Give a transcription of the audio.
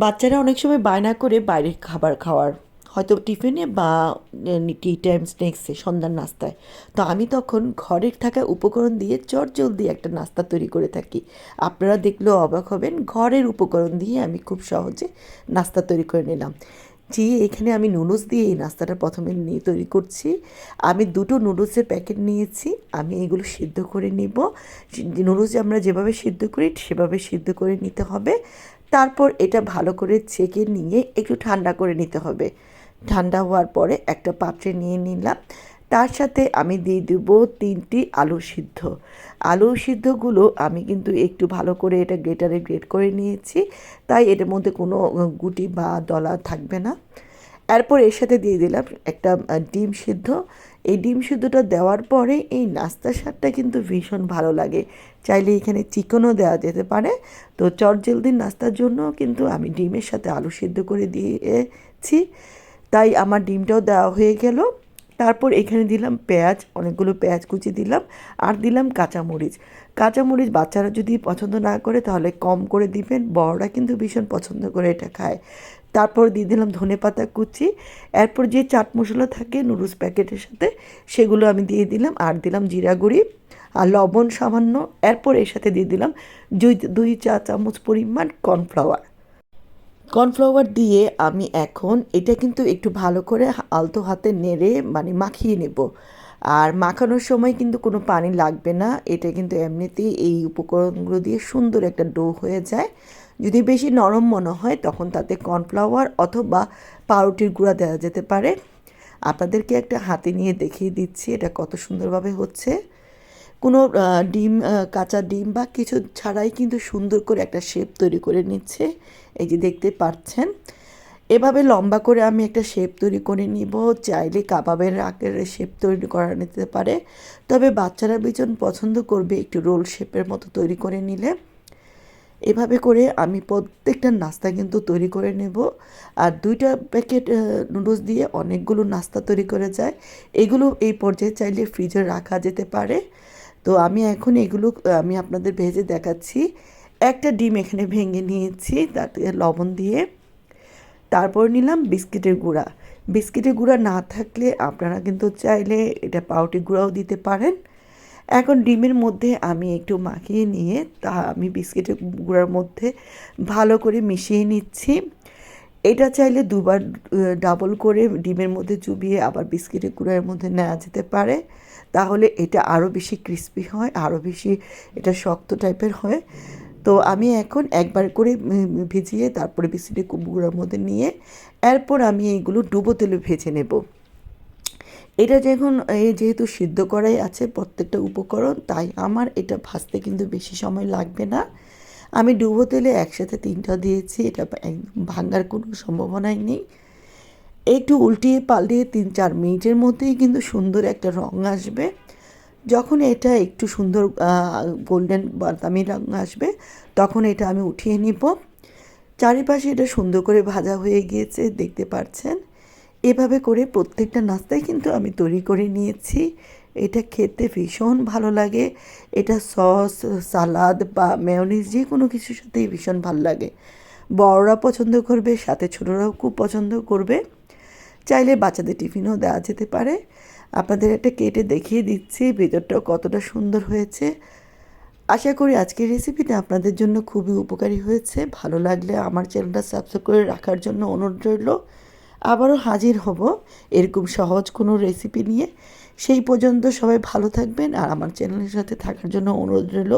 বাচ্চারা অনেক সময় বায়না করে বাইরের খাবার খাওয়ার। হয়তো টিফিনে বা টি টাইম স্ন্যাক্সে সন্ধ্যার নাস্তায়। তো আমি তখন ঘরের থাকা উপকরণ দিয়ে চট জলদি একটা নাস্তা তৈরি করে থাকি। আপনারা দেখলেও অবাক হবেন, ঘরের উপকরণ দিয়ে আমি খুব সহজে নাস্তা তৈরি করে নিলাম। জি, এখানে আমি নুডলস দিয়ে এই নাস্তাটা প্রথমে নিয়ে তৈরি করছি। আমি দুটো নুডলসের প্যাকেট নিয়েছি, আমি এগুলো সিদ্ধ করে নিব। নুডলস আমরা যেভাবে সিদ্ধ করি, সেভাবে সিদ্ধ করে নিতে হবে। তারপর এটা ভালো করে ছেঁকে নিয়ে একটু ঠান্ডা করে নিতে হবে। ঠান্ডা হওয়ার পরে একটা পাত্রে নিয়ে নিলাম। তার সাথে আমি দিয়ে দেব তিনটি আলু সিদ্ধ। আলু সিদ্ধগুলো আমি কিন্তু একটু ভালো করে এটা গ্রেটারে গ্রেট করে নিয়েছি। তাই এটার মধ্যে কোনো গুটি বা দলা থাকবে না। এরপর এর সাথে দিয়ে দিলাম একটা ডিম সিদ্ধ। এই ডিম সিদ্ধটা দেওয়ার পরে এই নাস্তার স্বাদটা কিন্তু ভীষণ ভালো লাগে। চাইলে এখানে চিকেনও দেওয়া যেতে পারে। তো চটজলদির নাস্তার জন্য কিন্তু আমি ডিমের সাথে আলু সিদ্ধ করে দিয়েছি। তাই আমার ডিমটাও দেওয়া হয়ে গেল। তারপর এখানে দিলাম পেঁয়াজ, অনেকগুলো পেঁয়াজ কুচি দিলাম। আর দিলাম কাঁচামরিচ। কাঁচামরিচ বাচ্চারা যদি পছন্দ না করে, তাহলে কম করে দিবেন। বড়রা কিন্তু ভীষণ পছন্দ করে এটা খায়। তারপর দিয়ে দিলাম ধনে পাতা কুচি। এরপর যে চাট মশলা থাকে নুডলস প্যাকেটের সাথে, সেগুলো আমি দিয়ে দিলাম। আর দিলাম জিরা গুঁড়ি আর লবণ সামান্য। এরপর এর সাথে দিয়ে দিলাম দুই দুই চা চামচ পরিমাণ কর্নফ্লাওয়ার। কর্নফ্লাওয়ার দিয়ে আমি এখন এটা কিন্তু একটু ভালো করে আলতো হাতে নেড়ে মানে মাখিয়ে নেব। আর মাখানোর সময় কিন্তু কোনো পানি লাগবে না। এটা কিন্তু এমনিতেই এই উপকরণগুলো দিয়ে সুন্দর একটা ডো হয়ে যায়। যদি বেশি নরম মনে হয় তখন তাতে কর্নফ্লাওয়ার অথবা পাউরুটির গুঁড়া দেওয়া যেতে পারে। আপনাদেরকে একটা হাতে নিয়ে দেখিয়ে দিচ্ছি এটা কত সুন্দরভাবে হচ্ছে। কোনো ডিম কাঁচা ডিম বা কিছু ছাড়াই কিন্তু সুন্দর করে একটা শেপ তৈরি করে নিচ্ছে। এই যে দেখতে পাচ্ছেন এভাবে লম্বা করে আমি একটা শেপ তৈরি করে নিব, চাইলে কাবাবের আকারের শেপ তৈরি করা নিতে পারে। তবে বাচ্চারা ভীষণ পছন্দ করবে একটু রোল শেপের মতো তৈরি করে নিলে। এভাবে করে আমি প্রত্যেকটা নাস্তা কিন্তু তৈরি করে নেব। আর দুইটা প্যাকেট নুডলস দিয়ে অনেকগুলো নাস্তা তৈরি করে যায়। এগুলো এই পর্যায়ে চাইলে ফ্রিজে রাখা যেতে পারে। তো আমি এখন এগুলো, আমি আপনাদের ভেজে দেখাচ্ছি। একটা ডিম এখানে ভেঙে নিয়েছি, তাতে লবণ দিয়ে। তারপর নিলাম বিস্কিটের গুঁড়া। বিস্কিটের গুঁড়া না থাকলে আপনারা কিন্তু চাইলে এটা পাউটি গুঁড়াও দিতে পারেন। এখন ডিমের মধ্যে আমি একটু মাখিয়ে নিয়ে তা আমি বিস্কিটের গুঁড়ার মধ্যে ভালো করে মিশিয়ে নিচ্ছি। এটা চাইলে দুবার ডাবল করে ডিমের মধ্যে চুবিয়ে আবার বিস্কিটের গুঁড়ার মধ্যে নেওয়া যেতে পারে। তাহলে এটা আরও বেশি ক্রিস্পি হয় আরও বেশি এটা শক্ত টাইপের হয়। তো আমি এখন একবার করে ভিজিয়ে তারপরে বিস্কিটের গুঁড়ার মধ্যে নিয়ে এরপর আমি এইগুলো ডুবো তেলে ভেজে নেব। এটা যখন এই যেহেতু সিদ্ধ করাই আছে প্রত্যেকটা উপকরণ, তাই আমার এটা ভাজতে কিন্তু বেশি সময় লাগবে না। আমি ডুবো তেলে একসাথে তিনটা দিয়েছি, এটা ভাঙার কোনো সম্ভাবনাই নেই। একটু উল্টিয়ে পাল্টিয়ে তিন চার মিনিটের মধ্যেই কিন্তু সুন্দর একটা রঙ আসবে। যখন এটা একটু সুন্দর গোল্ডেন বাদামি রঙ আসবে, তখন এটা আমি উঠিয়ে নিব। চারিপাশে এটা সুন্দর করে ভাজা হয়ে গিয়েছে, দেখতে পাচ্ছেন এভাবে করে প্রত্যেকটা নাস্তায় কিন্তু আমি তৈরি করে নিয়েছি। এটা খেতে ভীষণ ভালো লাগে। এটা সস, সালাদ বা মেয়নিজ যে কোনো কিছুর সাথেই ভীষণ ভালো লাগে। বড়রা পছন্দ করবে, সাথে ছোটরাও খুব পছন্দ করবে। চাইলে বাচ্চাদের টিফিনও দেওয়া যেতে পারে। আপনাদের একটা কেটে দেখিয়ে দিচ্ছি, ভেতরটাও কতটা সুন্দর হয়েছে। আশা করি আজকের রেসিপিটা আপনাদের জন্য খুবই উপকারী হয়েছে। ভালো লাগলে আমার চ্যানেলটা সাবস্ক্রাইব করে রাখার জন্য অনুরোধ রইল। আবারও হাজির হব এরকম সহজ কোনো রেসিপি নিয়ে। সেই পর্যন্ত সবাই ভালো থাকবেন আর আমার চ্যানেলের সাথে থাকার জন্য অনুরোধ রইল।